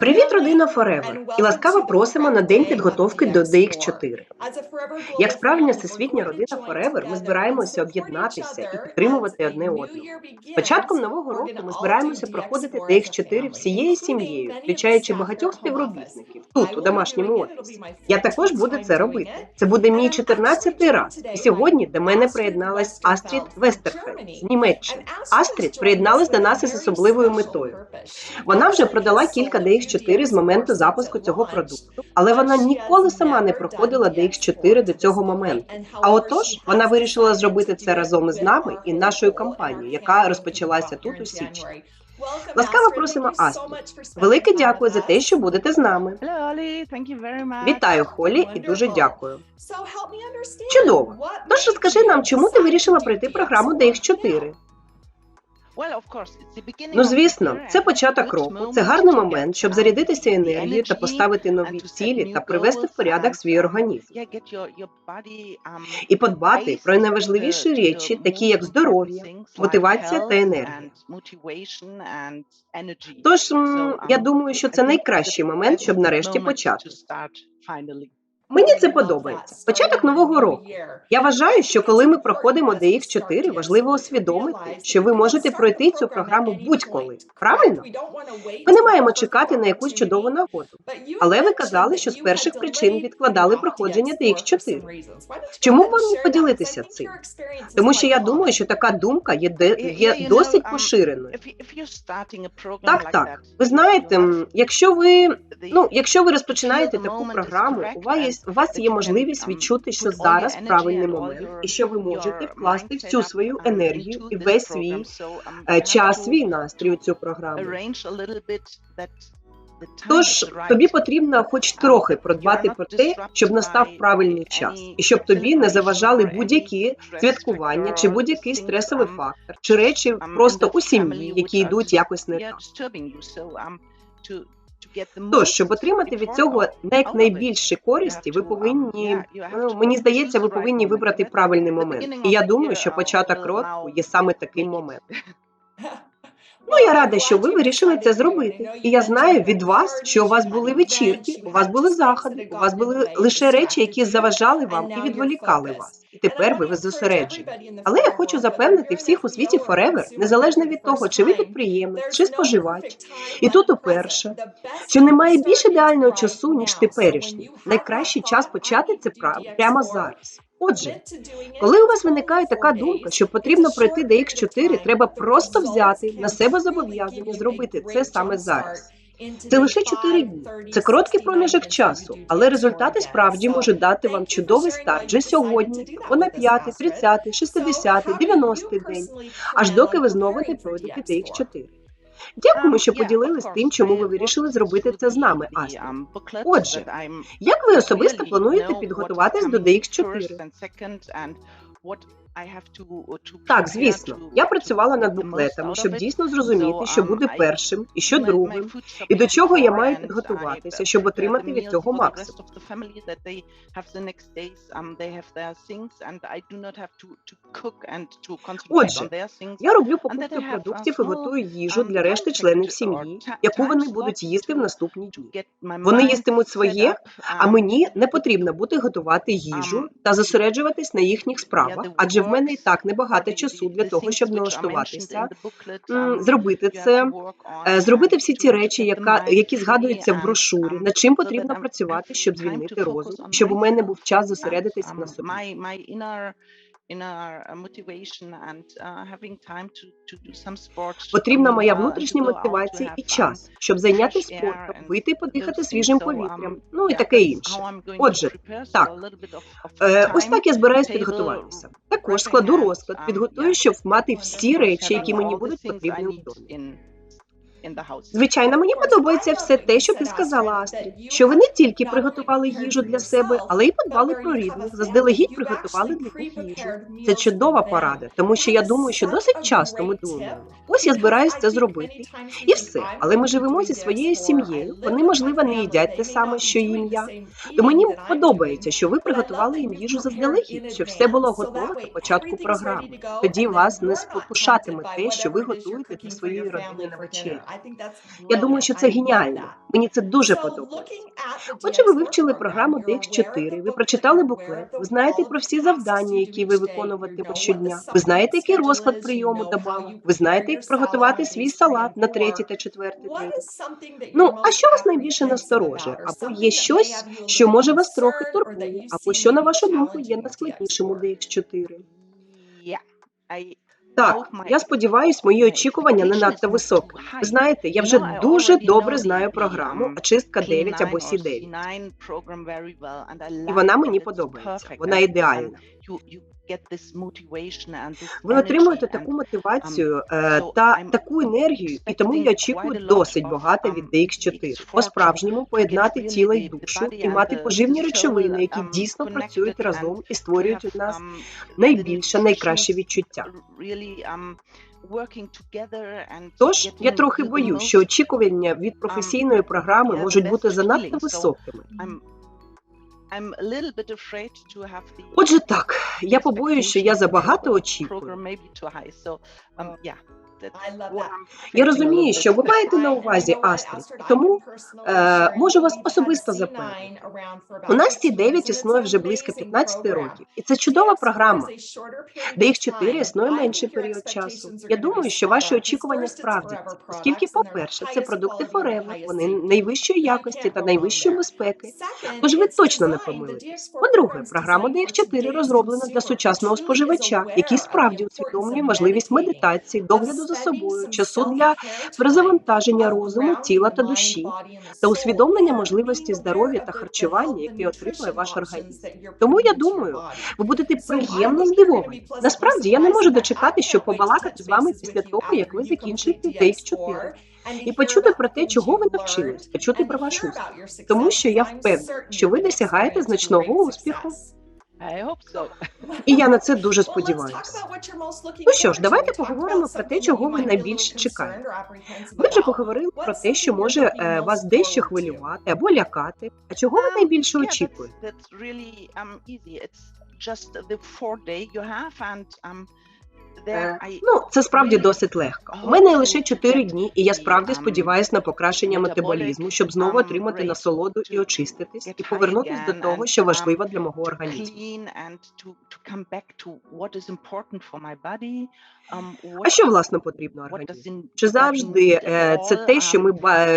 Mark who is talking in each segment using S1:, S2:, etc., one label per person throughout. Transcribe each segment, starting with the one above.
S1: Привіт, родина Forever! І ласкаво просимо на день підготовки до DX4. Як справжня всесвітня родина Forever, ми збираємося об'єднатися і підтримувати одне одного. З початком нового року ми збираємося проходити DX4 всією сім'єю, включаючи багатьох співробітників тут, у домашньому офісі. Я також буду це робити. Це буде мій 14-й раз. І сьогодні до мене приєдналась Астрід Вестерфельд з Німеччини. Астрід приєдналась до нас із особливою метою. Вона вже продала кілька DX4 з моменту запуску цього продукту, але вона ніколи сама не проходила DX4 до цього моменту. А отож, вона вирішила зробити це разом із нами і нашою компанією, яка розпочалася тут у січні. Ласкаво просимо Астрід. Велике дякую за те, що будете з нами. Вітаю, Холі, і дуже дякую. Чудово. Тож розкажи нам, чому ти вирішила пройти програму DX4? Ну, звісно, це початок року. Це гарний момент, щоб зарядитися енергією та поставити нові цілі та привести в порядок свій організм. І подбати про найважливіші речі, такі як здоров'я, мотивація та енергія. Тож я думаю, що це найкращий момент, щоб нарешті почати. Мені це подобається. Початок нового року. Я вважаю, що коли ми проходимо DX4, важливо усвідомити, що ви можете пройти цю програму будь-коли. Правильно? Ми не маємо чекати на якусь чудову нагоду. Але ви казали, що з перших причин відкладали проходження DX4. Чому б вам не поділитися цим? Тому що я думаю, що така думка є, де, є досить поширеною. Так, так. Ви знаєте, якщо ви ну, якщо ви розпочинаєте таку програму, у вас є у вас є можливість відчути, що зараз правильний момент, і що ви можете вкласти всю свою енергію і весь свій е, час, свій настрій у цю програму. Тож тобі потрібно хоч трохи продбати про те, щоб настав правильний час, і щоб тобі не заважали будь-які святкування чи будь-який стресовий фактор, чи речі просто у сім'ї, які йдуть якось не так. Тож, щоб отримати від цього як найбільше користі, ви повинні ну, мені здається, ви повинні вибрати правильний момент. І я думаю, що початок року є саме такий момент. Ну, я рада, що ви вирішили це зробити. І я знаю від вас, що у вас були вечірки, у вас були заходи, у вас були лише речі, які заважали вам і відволікали вас. І тепер ви зосереджені. Але я хочу запевнити всіх у світі Forever, незалежно від того, чи ви підприємець, чи споживач. І тут уперше, що немає більш ідеального часу, ніж теперішній. Найкращий час почати це прямо зараз. Отже, коли у вас виникає така думка, що потрібно пройти DX4, треба просто взяти на себе зобов'язання зробити це саме зараз. Це лише 4 дні. Це короткий проміжок часу, але результати справді можуть дати вам чудовий старт вже сьогодні, або на 5, 30, 60, 90 день, аж доки ви знову не пройдете DX4. Дякуємо, що поділились тим, чому ви вирішили зробити це з нами, Астрід. Отже, Як ви особисто плануєте підготуватись до DX4? Так, звісно, я працювала над буклетами, щоб дійсно зрозуміти, що буде першим і що другим, і до чого я маю підготуватися, щоб отримати від цього максимум. Отже, Я роблю покупки продуктів і готую їжу для решти членів сім'ї, яку вони будуть їсти в наступні дні. Вони їстимуть своє, а мені не потрібно буде готувати їжу та зосереджуватись на їхніх справах, адже в мене і так небагато часу для того, щоб налаштуватися, зробити це, е, зробити всі ті речі, яка, які згадуються в брошурі, над чим потрібно працювати, щоб звільнити розум, щоб у мене був час зосередитися на собі. Потрібна моя внутрішня мотивація і час, щоб зайнятися спортом, вийти і подихати свіжим повітрям, ну і таке інше. Отже, так, Е, ось так я збираюсь підготуватися. Також складу розклад, підготую, щоб мати всі речі, які мені будуть потрібні в домі. Звичайно, мені подобається все те, що ти сказала, Астрід. Що ви не тільки приготували їжу для себе, але й подбали про рідних, заздалегідь приготували для них їжу. Це чудова порада, тому що я думаю, що досить часто ми думаємо, ось я збираюсь це зробити, і все. Але ми живемо зі своєю сім'єю. Вони, можливо, не їдять те саме, що їм я. То мені подобається, що ви приготували їм їжу заздалегідь, що все було готове до початку програми. Тоді вас не спокушатиме те, що ви готуєте для своєї родини на вечері. Я думаю, що це геніально. Мені це дуже подобається. Отже, ви вивчили програму DX4, ви прочитали буклет, ви знаєте про всі завдання, які ви виконуватимете щодня. Ви знаєте, який розклад прийому добавок. Ви знаєте, як приготувати свій салат на третій та четвертий день. Ну, а що вас найбільше насторожує? Або є щось, що може вас трохи турбує, або що, на вашу думку, є найскладнішим у DX4? Так, я сподіваюся, мої очікування не надто високі. Ви знаєте, я вже дуже добре знаю програму очистка 9 або C9. І вона мені подобається. Вона ідеальна. Ви отримуєте таку мотивацію е, та таку енергію, і тому я очікую досить багато від DX4. По-справжньому поєднати тіло і душу і мати поживні речовини, які дійсно працюють разом і створюють у нас найбільше, найкраще відчуття. Тож я трохи боюсь, що очікування від професійної програми можуть бути занадто високими. Отже, так я побоююсь, що я забагато очікую. Я розумію, що ви маєте на увазі Астрид, тому е, можу вас особисто запевнити. У нас ці 9 існує вже близько 15 років, і це чудова програма. Де їх 4 існує менший період часу. Я думаю, що ваші очікування справдяться, оскільки, по-перше, це продукти Forever, вони найвищої якості та найвищої безпеки. Тож ви точно не помилитесь. По-друге, програма DX4 розроблена для сучасного споживача, який справді усвідомлює можливість медитації, догляду за собою, часу для перезавантаження розуму, тіла та душі, та усвідомлення можливості здоров'я та харчування, яке отримує ваш організм. Тому я думаю, ви будете приємно здивовані. Насправді я не можу дочекати, щоб побалакати з вами після того, як ви закінчите DX4. І почути про те, чого ви навчились, почути про ваш успіх. Тому що я впевнена, що ви досягаєте значного успіху. І я на це дуже сподіваюся. Ну що ж, давайте поговоримо про те, чого ви найбільше чекаєте. Ми вже поговорили про те, що може е, вас дещо хвилювати або лякати. А чого ви найбільше очікуєте? Е, Ну, це справді досить легко. У мене лише 4 дні, і я справді сподіваюся на покращення метаболізму, щоб знову отримати насолоду і очиститись, і повернутися до того, що важливо для мого організму. А що власне потрібно організму? Чи завжди е, це те, що ми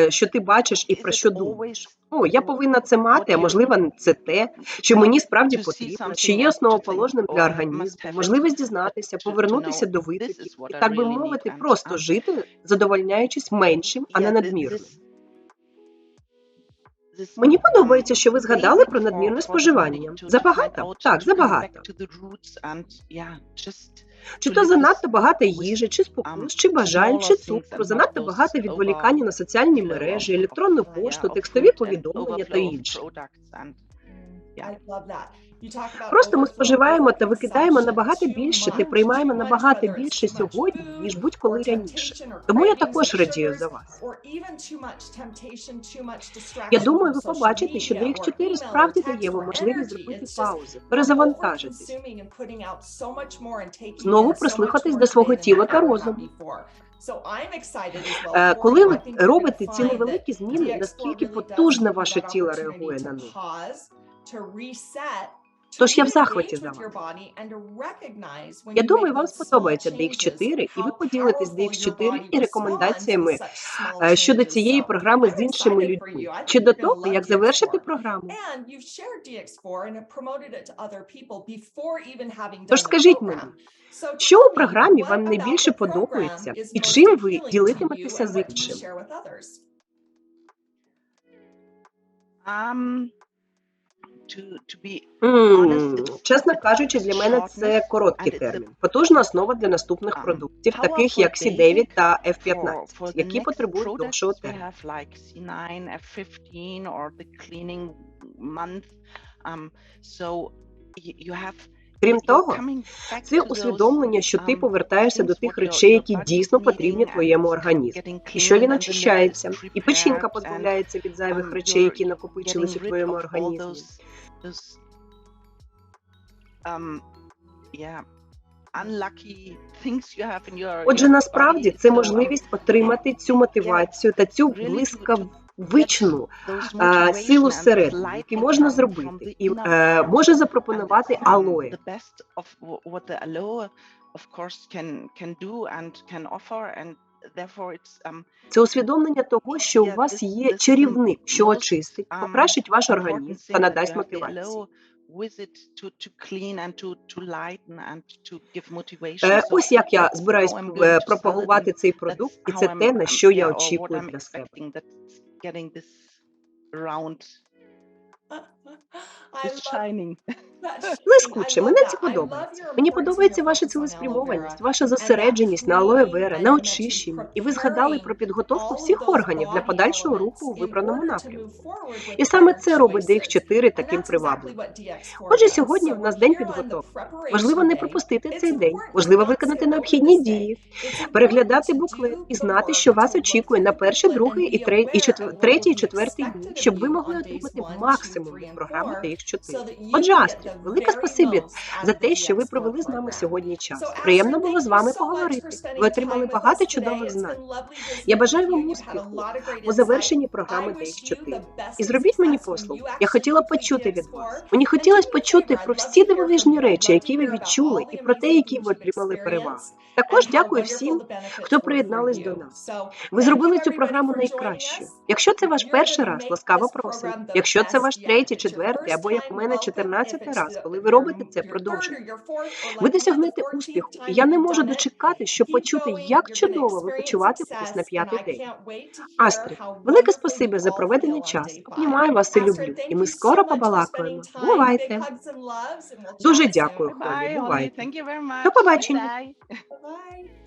S1: що ти бачиш і про що думаєш? О, я повинна це мати, а можливо, це те, що мені справді потрібно, що є основоположним для організму, можливість дізнатися, повернутися до витоків і так би мовити, просто жити, задовольняючись меншим, а не надмірним. Мені подобається, що ви згадали про надмірне споживання. Забагато? Так, забагато. Чи то занадто багато їжі, чи спокус, чи бажань, чи цукру, занадто багато відволікання на соціальні мережі, електронну пошту, текстові повідомлення та інше. Просто ми споживаємо та викидаємо набагато більше та приймаємо набагато більше сьогодні, ніж будь-коли раніше. Тому я також радію за вас. Я думаю, ви побачите, що DX4 справді дає вам можливість зробити паузи, перезавантажитись, знову прислухатись до свого тіла та розуму. Е, Коли ви робите ці невеликі зміни, наскільки потужно ваше тіло реагує на них? Тож я в захваті за вас. Я думаю, вам сподобається DX4, і ви поділитесь DX4 і рекомендаціями е, щодо цієї програми з іншими людьми. Чи до того, як завершити програму? Тож скажіть мені, що у програмі вам найбільше подобається, і чим ви ділитиметеся з іншим? М, Чесно кажучи, для мене це короткий термін. Потужна основа для наступних продуктів, таких як C9 та F15, які потребують довшого терміну. Крім того, це усвідомлення, що ти повертаєшся до тих речей, які дійсно потрібні твоєму організму, і що він очищається, і печінка позбавляється від зайвих речей, які накопичились у твоєму організмі. Отже, насправді це можливість отримати цю мотивацію та цю блискавичну е, силу всередині, яку можна зробити, і е, може запропонувати алоє. Це усвідомлення того, що у вас є чарівник, що очистить, покращить ваш організм та надасть мотивацію. Е, Ось як я збираюсь е, пропагувати цей продукт, і це те, на що я очікую для себе. getting this round Блискуче, мене це подобається. Мені подобається ваша цілеспрямованість, ваша зосередженість на алоє вера, на очищенні. І ви згадали про підготовку всіх органів для подальшого руху у вибраному напрямку. І саме це робить DX4 таким привабливим. Отже, сьогодні в нас день підготовки. Важливо не пропустити цей день, важливо виконати необхідні дії, переглядати буклет і знати, що вас очікує на перший, другий і третій і четвертий дні, щоб ви могли отримати максимум від програми DX4. Отже, Астрід, велике спасибі за те, що ви провели з нами сьогодні час. Приємно було з вами поговорити. Ви отримали багато чудових знань. Я бажаю вам успіху у завершенні програми DX4. І зробіть мені послугу. Я хотіла почути від вас. Мені хотілося почути про всі дивовижні речі, які ви відчули, і про те, які ви отримали переваги. Також дякую всім, хто приєднались до нас. Ви зробили цю програму найкращою. Якщо це ваш перший раз, ласкаво просимо. Якщо це ваш третій, четвертий або як у мене 14 раз, коли ви робите це, продовжуйте. Ви досягнете успіху, я не можу дочекати, щоб почути, як чудово ви почуватиметесь на п'ятий день. Астрид, велике спасибі за проведений час. Обнімаю вас і люблю. І ми скоро побалакаємо. Бувайте. Дуже дякую, Холі. Бувайте. До побачення.
S2: Bye.